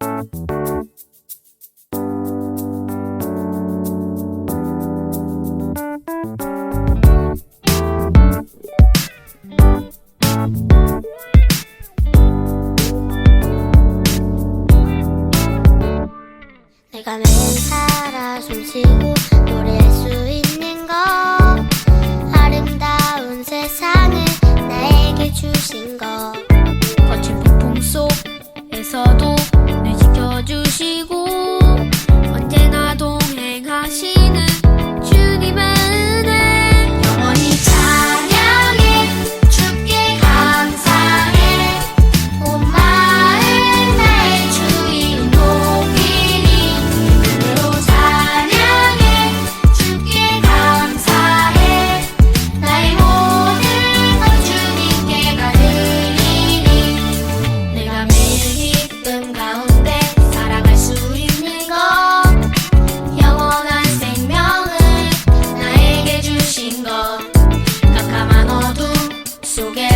내가 매일 살아 숨쉬고 수 있는 것 아름다운 세상을 나에게 주신 것 거친 폭풍 속에서도 so